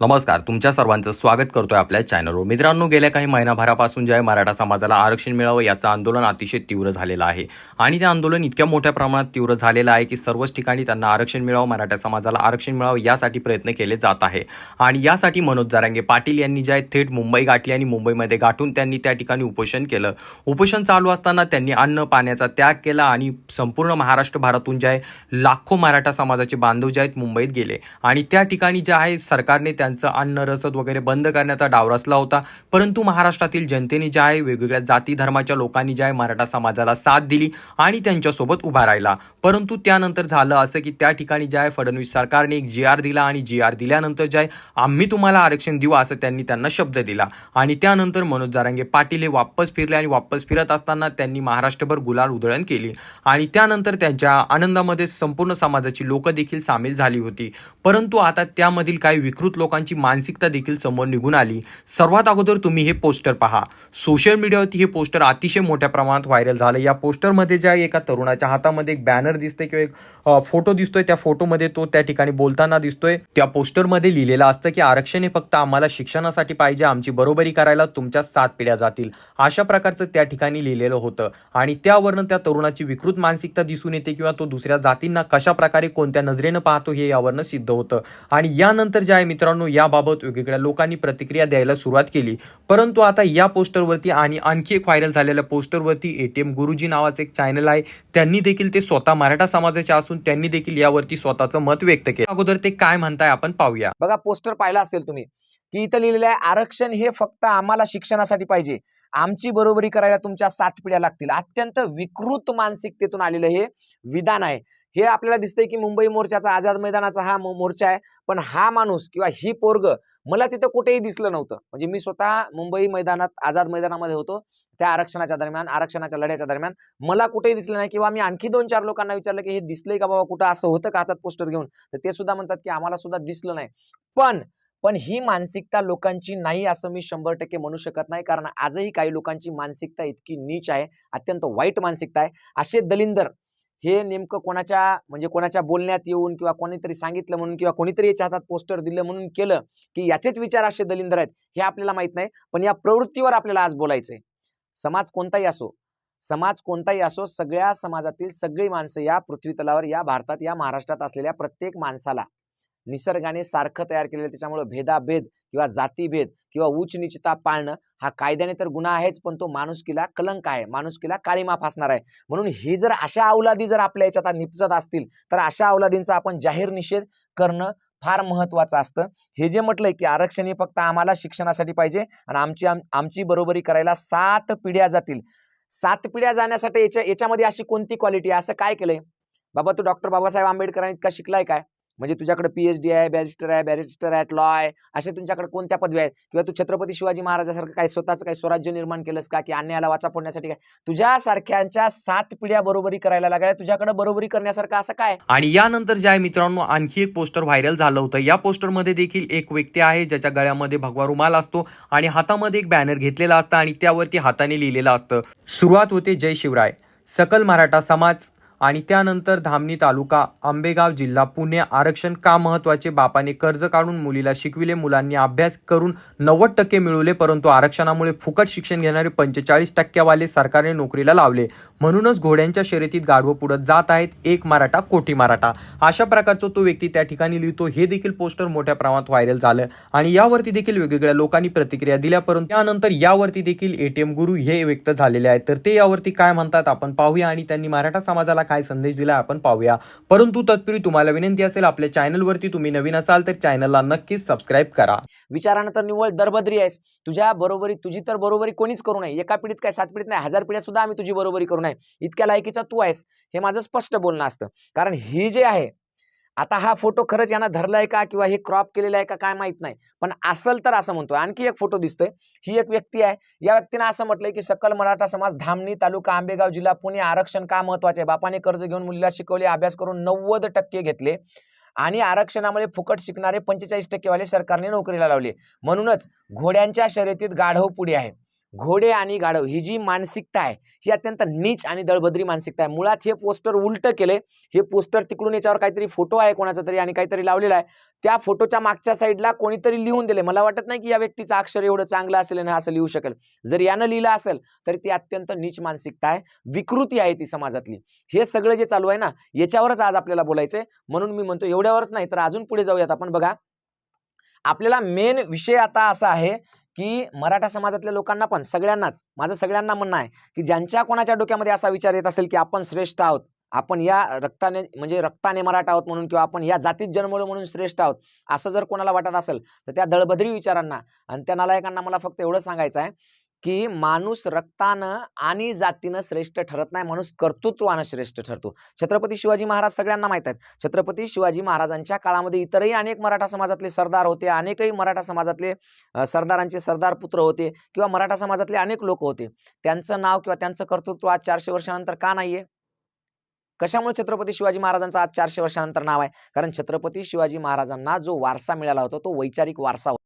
नमस्कार तुमच्या सर्वांचं स्वागत करतोय आपल्या चॅनलवर मित्रांनो गेल्या काही महिनाभरापासून जे आहे मराठा समाजाला आरक्षण मिळावं याचं आंदोलन अतिशय तीव्र झालेलं आहे. आणि ते आंदोलन इतक्या मोठ्या प्रमाणात तीव्र झालेलं आहे की सर्वच ठिकाणी त्यांना आरक्षण मिळावं मराठा समाजाला आरक्षण मिळावं यासाठी प्रयत्न केले जात आहे. आणि यासाठी मनोज जारांगे पाटील यांनी जे आहे थेट मुंबई गाठली आणि मुंबईमध्ये गाठून त्यांनी त्या ठिकाणी उपोषण केलं. उपोषण चालू असताना त्यांनी अन्न पाण्याचा त्याग केला आणि संपूर्ण महाराष्ट्र भारतातून जे आहे लाखो मराठा समाजाचे बांधव जे आहेत मुंबईत गेले. आणि त्या ठिकाणी जे आहे सरकारने त्यांचं अन्न रसद वगैरे बंद करण्याचा डाव रचला होता. परंतु महाराष्ट्रातील जनतेने जे आहे वेगवेगळ्या जाती धर्माच्या लोकांनी जे आहे मराठा समाजाला साथ दिली आणि त्यांच्यासोबत उभा राहिला. परंतु त्यानंतर झालं असं की त्या ठिकाणी जे आहे फडणवीस सरकारने एक जी आर दिला आणि जी आर दिल्यानंतर जे आहे आम्ही तुम्हाला आरक्षण देऊ असं त्यांनी त्यांना शब्द दिला. आणि त्यानंतर मनोज जारांगे पाटील हे वापस फिरले आणि वापस फिरत असताना त्यांनी महाराष्ट्रभर गुलाल उधळण केली. आणि त्यानंतर त्यांच्या आनंदामध्ये संपूर्ण समाजाची लोक देखील सामील झाली होती. परंतु आता त्यामधील काही विकृत लोक लोकांची मानसिकता देखील समोर निघून आली. सर्वात अगोदर तुम्ही हे पोस्टर पहा. सोशल मीडियावरती हे पोस्टर अतिशय मोठ्या प्रमाणात व्हायरल झालं. या पोस्टरमध्ये ज्या एका तरुणाच्या हातामध्ये एक बॅनर दिसते किंवा एक फोटो दिसतोय त्या फोटोमध्ये तो त्या ठिकाणी बोलताना दिसतोय. त्या पोस्टरमध्ये लिहिलेलं असतं की आरक्षण हे फक्त आम्हाला शिक्षणासाठी पाहिजे. आमची बरोबरी करायला तुमच्या सात पिढ्या जातील. अशा प्रकारचं त्या ठिकाणी लिहिलेलं होतं. आणि त्यावरनं त्या तरुणाची विकृत मानसिकता दिसून येते किंवा तो दुसऱ्या जातींना कशा प्रकारे कोणत्या नजरेनं पाहतो हे यावरनं सिद्ध होतं. आणि यानंतर जे आहे मित्रांनो याबाबत वेगवेगळ्या लोकांनी प्रतिक्रिया द्यायला सुरुवात केली. परंतु आता या पोस्टरवरती आणि आणखी एक व्हायरल झालेल्या पोस्टरवरती एटीएम गुरुजी नावाचं एक चॅनल आहे. त्यांनी देखील ते स्वतः मराठा समाजाचे असून त्यांनी देखील यावरती स्वतःचं मत व्यक्त केलं. अगोदर ते काय म्हणताय आपण पाहूया. बघा पोस्टर पाहिला असेल तुम्ही की इथं लिहिलेलं आहे आरक्षण हे फक्त आम्हाला शिक्षणासाठी पाहिजे. आमची बरोबरी करायला तुमच्या सात पिढ्या लागतील. अत्यंत विकृत मानसिकतेतून आलेलं हे विधान आहे. हे आपल्याला दिसतंय की मुंबई मोर्चाचा आझाद मैदानाचा हा मो- मोर्चा आहे. पण हा माणूस किंवा ही पोरग मला तिथं कुठेही दिसलं नव्हतं. म्हणजे मी स्वतः मुंबई मैदानात आझाद मैदानामध्ये होतो. त्या आरक्षणाच्या दरम्यान आरक्षणाच्या लढ्याच्या दरम्यान मला कुठेही दिसलं नाही किंवा मी आणखी दोन चार लोकांना विचारलं की हे दिसलंय का बाबा कुठं? असं होतं का? हातात पोस्टर घेऊन. तर ते सुद्धा म्हणतात की आम्हाला सुद्धा दिसलं नाही. पण पण ही मानसिकता लोकांची नाही असं मी शंभर टक्के म्हणू शकत नाही. कारण आजही काही लोकांची मानसिकता इतकी नीच आहे. अत्यंत वाईट मानसिकता आहे. असे दलिंदर हे नेमकं कोणाच्या म्हणजे कोणाच्या बोलण्यात येऊन किंवा कोणीतरी सांगितलं म्हणून किंवा कोणीतरी याच्या हातात पोस्टर दिलं म्हणून केलं की याचेच विचार असे दलिंदर आहेत हे आपल्याला माहीत नाही. पण या प्रवृत्तीवर आपल्याला आज बोलायचंय. समाज कोणताही असो समाज कोणताही असो सगळ्या समाजातील सगळी माणसं या पृथ्वी तलावर या भारतात या महाराष्ट्रात असलेल्या प्रत्येक माणसाला निसर्गाने सारखं तयार केलेलं त्याच्यामुळे भेदाभेद किंवा जातीभेद किंवा उच्च निचता पाळणं हा कायद्याने तर गुन्हा आहेच पण तो माणुसकीला कलंक आहे. माणुसकीला काळीमा फासणार आहे. म्हणून ही जर अशा अवलादी जर आपल्या याच्यात निपजत असतील तर अशा अवलादींचा आपण जाहीर निषेध करणं फार महत्वाचं असतं. हे जे म्हटलंय की आरक्षण हे फक्त आम्हाला शिक्षणासाठी पाहिजे आणि आमची आम- आमची बरोबरी करायला सात पिढ्या जातील. सात पिढ्या जाण्यासाठी याच्या याच्यामध्ये अशी कोणती क्वालिटी आहे? असं काय केलंय? बाबा तू डॉक्टर बाबासाहेब आंबेडकरांनी इतका शिकलाय काय? म्हणजे तुझ्याकडे पीएचडी आहे बॅरिस्टर आहे बॅरिस्टर ॲट लॉ आहे असे तुमच्याकडे कोणत्या पदव्या आहेत? किंवा तू छत्रपती शिवाजी महाराजासारखं काय स्वतःचं काही स्वराज्य निर्माण केलंस का? की अन्यायाला वाचा फोडण्यासाठी काय? तुझ्या सारख्यांच्या सात पिढ्या बरोबरी करायला लागल्या. तुझ्याकडे बरोबरी करण्यासारखं असं काय? आणि यानंतर जे आहे मित्रांनो आणखी एक पोस्टर व्हायरल झालं होतं. या पोस्टरमध्ये देखील एक व्यक्ती आहे ज्याच्या गळ्यामध्ये भगवा रुमाल असतो आणि हातामध्ये एक बॅनर घेतलेला असतं आणि त्यावरती हाताने लिहिलेलं असतं. सुरुवात होते जय शिवराय. सकल मराठा समाज आणि त्यानंतर धामणी तालुका आंबेगाव जिल्हा पुणे आरक्षण का महत्त्वाचे? बापाने कर्ज काढून मुलीला शिकविले मुलांनी अभ्यास करून नव्वद टक्के मिळवले परंतु आरक्षणामुळे फुकट शिक्षण घेणारे पंचेचाळीस टक्क्यावाले सरकारने नोकरीला लावले. म्हणूनच घोड्यांच्या शर्यतीत गाढवं पुढत जात आहेत एक मराठा कोटी मराठा. अशा प्रकारचा तो व्यक्ती त्या ठिकाणी लिहितो. हे देखील पोस्टर मोठ्या प्रमाणात व्हायरल झालं. आणि यावरती देखील वेगवेगळ्या लोकांनी प्रतिक्रिया दिल्या परंतु त्यानंतर यावरती देखील एटीएम गुरु हे व्यक्त झालेले आहेत. तर ते यावरती काय म्हणतात आपण पाहूया आणि त्यांनी मराठा समाजाला काय संदेश दिला आपण पाहूया. परंतु तत्पूर्वी तुम्हाला विनंती असेल आपल्या चॅनलवरती तुम्ही नवीन असाल तर चॅनलला नक्कीच सबस्क्राईब करा. विचारानं तर निव्वळ दरबद्री आहेस. तुझ्या बरोबरी तुझी तर बरोबरी कोणीच करू नये. एका पिढीत काय सात पिढीत नाही. हजार पिढ्या सुद्धा आम्ही तुझी बरोबरी करू नये. इतक्या लायकीचा तू आहेस हे माझं स्पष्ट बोलणं असतं. कारण ही जे आहे आता हा फोटो खरंच यांना धरलाय का किंवा हे क्रॉप केलेलं आहे का काय माहीत नाही. पण असल तर असं म्हणतोय. आणखी एक फोटो दिसतोय. ही एक व्यक्ती आहे. या व्यक्तीनं असं म्हटलंय की सकल मराठा समाज धामणी तालुका आंबेगाव जिल्हा पुणे आरक्षण का महत्त्वाचे आहे? बापाने कर्ज घेऊन मुलीला शिकवले अभ्यास करून नव्वद टक्के घेतले आणि आरक्षणामुळे फुकट शिकणारे पंचेचाळीस टक्केवाले सरकारने नोकरीला लावले. म्हणूनच घोड्यांच्या शर्यतीत गाढव पुढे आहे. घोडे आणि गाढव ही जी मानसिकता आहे ही अत्यंत नीच आणि दळभद्री मानसिकता आहे. मुळात हे पोस्टर उलट केले हे पोस्टर तिकडून याच्यावर काहीतरी फोटो आहे कोणाचा तरी आणि काहीतरी लावलेला आहे. त्या फोटोच्या मागच्या साईडला कोणीतरी लिहून दिले मला वाटत नाही की या व्यक्तीचं अक्षर एवढं चांगलं असेल ना असं लिहू शकेल. जर यानं लिहिलं असेल तर ती अत्यंत नीच मानसिकता आहे. विकृती आहे ती समाजातली. हे सगळं जे चालू आहे ना याच्यावरच आज आपल्याला बोलायचंय. म्हणून मी म्हणतो एवढ्यावरच नाही तर अजून पुढे जाऊयात आपण. बघा आपल्याला मेन विषय आता असा आहे की मराठा समाजातल्या लोकांना पण सगळ्यांनाच. माझं सगळ्यांना म्हणणं आहे की ज्यांच्या कोणाच्या डोक्यामध्ये असा विचार येत असेल की आपण श्रेष्ठ आहोत आपण या रक्ताने म्हणजे रक्ताने मराठा आहोत म्हणून किंवा आपण या जातीत जन्मलो म्हणून श्रेष्ठ आहोत असं जर कोणाला वाटत असेल तर त्या दळबद्री विचारांना आणि त्या नालायकांना मला फक्त एवढं सांगायचं आहे की माणूस रक्तानं आणि जातीनं श्रेष्ठ ठरत नाही माणूस कर्तृत्वानं श्रेष्ठ ठरतो. छत्रपती शिवाजी महाराज सगळ्यांना माहीत आहेत. छत्रपती शिवाजी महाराजांच्या काळामध्ये इतरही अनेक मराठा समाजातले सरदार होते अनेकही मराठा समाजातले सरदारांचे सरदार पुत्र होते किंवा मराठा समाजातले अनेक लोक होते. त्यांचं नाव किंवा त्यांचं कर्तृत्व आज चारशे वर्षानंतर का नाहीये? कशामुळे छत्रपती शिवाजी महाराजांचं आज चारशे वर्षानंतर नाव आहे? कारण छत्रपती शिवाजी महाराजांना जो वारसा मिळाला होता तो वैचारिक वारसा होता.